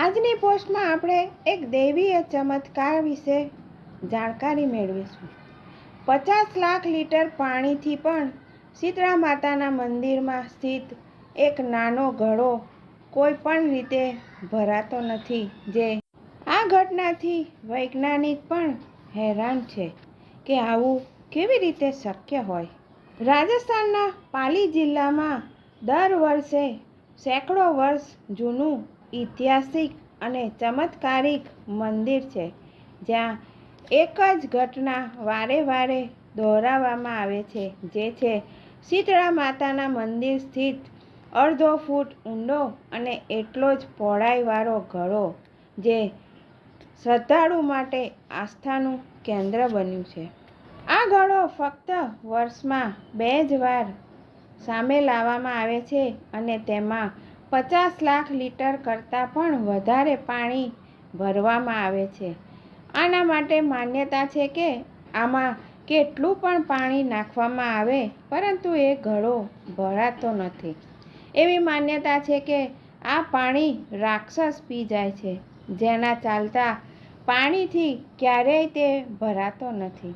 આજની પોસ્ટમાં આપણે એક દૈવીય ચમત્કાર વિશે જાણકારી મેળવીશું. પચાસ લાખ લીટર પાણીથી પણ શીતળા માતાના મંદિરમાં સ્થિત એક નાનો ઘડો કોઈ પણ રીતે ભરાતો નથી, જે આ ઘટનાથી વૈજ્ઞાનિક પણ હેરાન છે કે આવું કેવી રીતે શક્ય હોય. રાજસ્થાનના પાલી જિલ્લામાં દર વર્ષે સેંકડો વર્ષ જૂનું ઐતિહાસિક અને ચમત્કારિક મંદિર છે, જ્યાં એક જ ઘટના વારે વારે દોહરાવવામાં આવે છે, જે છે શીતળા માતાના મંદિર સ્થિત અડધો ફૂટ ઊંડો અને એટલો જ પહોળાઈવાળો ઘડો જે શ્રદ્ધાળુ માટે આસ્થાનું કેન્દ્ર બન્યું છે. આ ઘડો ફક્ત વર્ષમાં બે જ વાર સામે લાવવામાં આવે છે અને તેમાં પચાસ લાખ લીટર કરતાં પણ વધારે પાણી ભરવામાં આવે છે. આના માટે માન્યતા છે કે આમાં કેટલું પણ પાણી નાખવામાં આવે, પરંતુ એ ઘડો ભરાતો નથી. એવી માન્યતા છે કે આ પાણી રાક્ષસ પી જાય છે, જેના ચાલતા પાણીથી ક્યારેય તે ભરાતો નથી.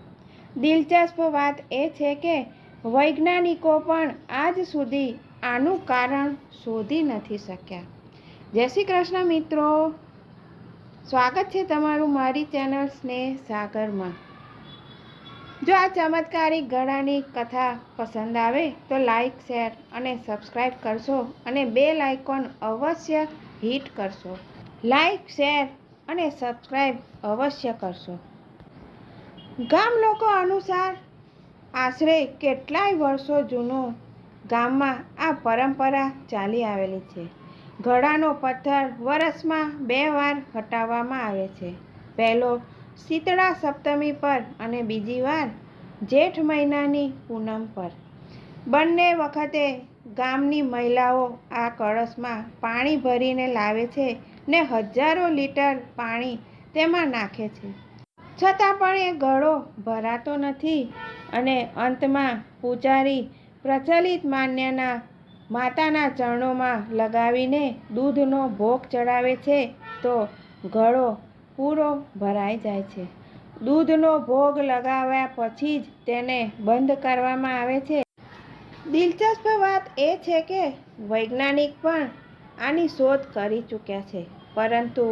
દિલચસ્પ વાત એ છે કે વૈજ્ઞાનિકો પણ આજ સુધી આનું કારણ શોધી નથી શક્યા. જય શ્રી કૃષ્ણ મિત્રો. સ્વાગત છે તમારું મારી ચેનલ સ્નેહ સાગરમાં. જો આ ચમત્કારિક ગળાની કથા પસંદ આવે તો લાઈક, શેર અને સબસ્ક્રાઈબ કરશો અને બે લાઇકોન અવશ્ય હિટ કરશો. લાઈક, શેર અને સબસ્ક્રાઈબ અવશ્ય કરશો. ગામ લોકો અનુસાર આશરે કેટલાય વર્ષો જૂનો ગામમાં આ પરંપરા ચાલી આવેલી છે. ઘડાનો પથ્થર વરસમાં બે વાર હટાવવામાં આવે છે. પહેલો શીતળા સપ્તમી પર અને બીજી વાર જેઠ મહિનાની પૂનમ પર. બંને વખતે ગામની મહિલાઓ આ કળશમાં પાણી ભરીને લાવે છે ને હજારો લીટર પાણી તેમાં નાખે છે. છતાં પણ એ ઘડો ભરાતો નથી અને અંતમાં પૂજારી પ્રચલિત માન્યના માતાના ચરણોમાં લગાવીને દૂધનો ભોગ ચડાવે છે, તો ઘડો પૂરો ભરાઈ જાય છે. દૂધનો ભોગ લગાવ્યા પછી જ તેને બંધ કરવામાં આવે છે. દિલચસ્પ વાત એ છે કે વૈજ્ઞાનિક પણ આની શોધ કરી ચૂક્યા છે, પરંતુ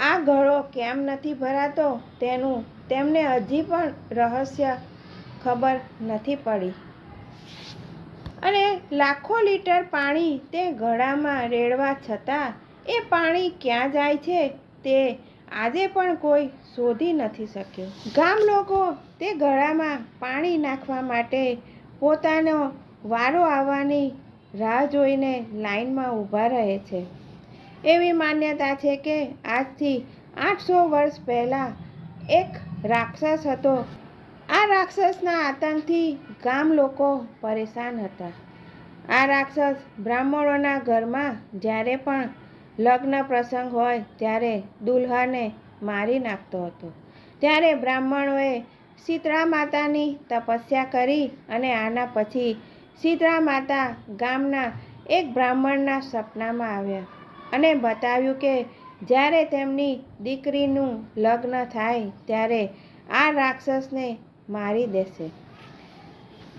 આ ઘડો કેમ નથી ભરાતો તેનું તેમને હજી પણ રહસ્ય ખબર નથી પડી. અને લાખો લીટર પાણી તે ઘડામાં રેડવા છતાં એ પાણી ક્યાં જાય છે તે આજે પણ કોઈ શોધી નથી શક્યું. ગામ લોકો તે ઘડામાં પાણી નાખવા માટે પોતાનો વારો આવવાની રાહ જોઈને લાઈનમાં ઊભા રહે છે. એવી માન્યતા છે કે આજથી આઠસો વર્ષ પહેલાં એક રાક્ષસ હતો આ રાક્ષસના આતંકથી ગામ લોકો પરેશાન હતા. આ રાક્ષસ બ્રાહ્મણોના ઘરમાં જ્યારે પણ લગ્ન પ્રસંગ હોય ત્યારે દુલ્હાને મારી નાખતો હતો. ત્યારે બ્રાહ્મણોએ શીતળા માતાની તપસ્યા કરી અને આના પછી શીતળા માતા ગામના એક બ્રાહ્મણના સપનામાં આવ્યા અને બતાવ્યું કે જ્યારે તેમની દીકરીનું લગ્ન થાય ત્યારે આ રાક્ષસને મારી દેશે.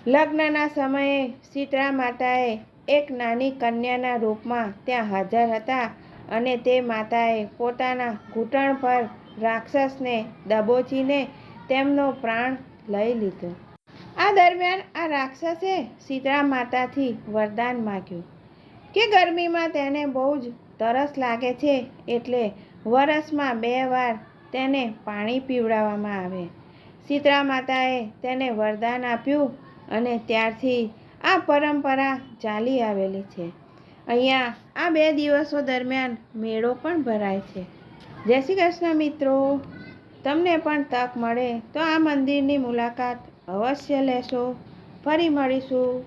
લગ્નના સમયે શીતળા માતાએ એક નાની કન્યાના રૂપમાં ત્યાં હાજર હતા અને તે માતાએ પોતાના ઘૂંટણ પર રાક્ષસને દબોચીને તેમનો પ્રાણ લઈ લીધો. આ દરમિયાન આ રાક્ષસે શીતળા માતાથી વરદાન માગ્યું કે ગરમીમાં તેને બહુ જ તરસ લાગે છે એટલે વરસમાં બે વાર તેને પાણી પીવડાવવામાં આવે. શીતળા માતાએ તેને વરદાન આપ્યું અને ત્યારથી આ પરંપરા ચાલી આવેલી છે. અહીંયા આ બે દિવસો દરમિયાન મેળો પણ ભરાય છે. જય શ્રી કૃષ્ણ મિત્રો! તમને પણ તક મળે તો આ મંદિરની મુલાકાત અવશ્ય લેશો. ફરી મળીશું.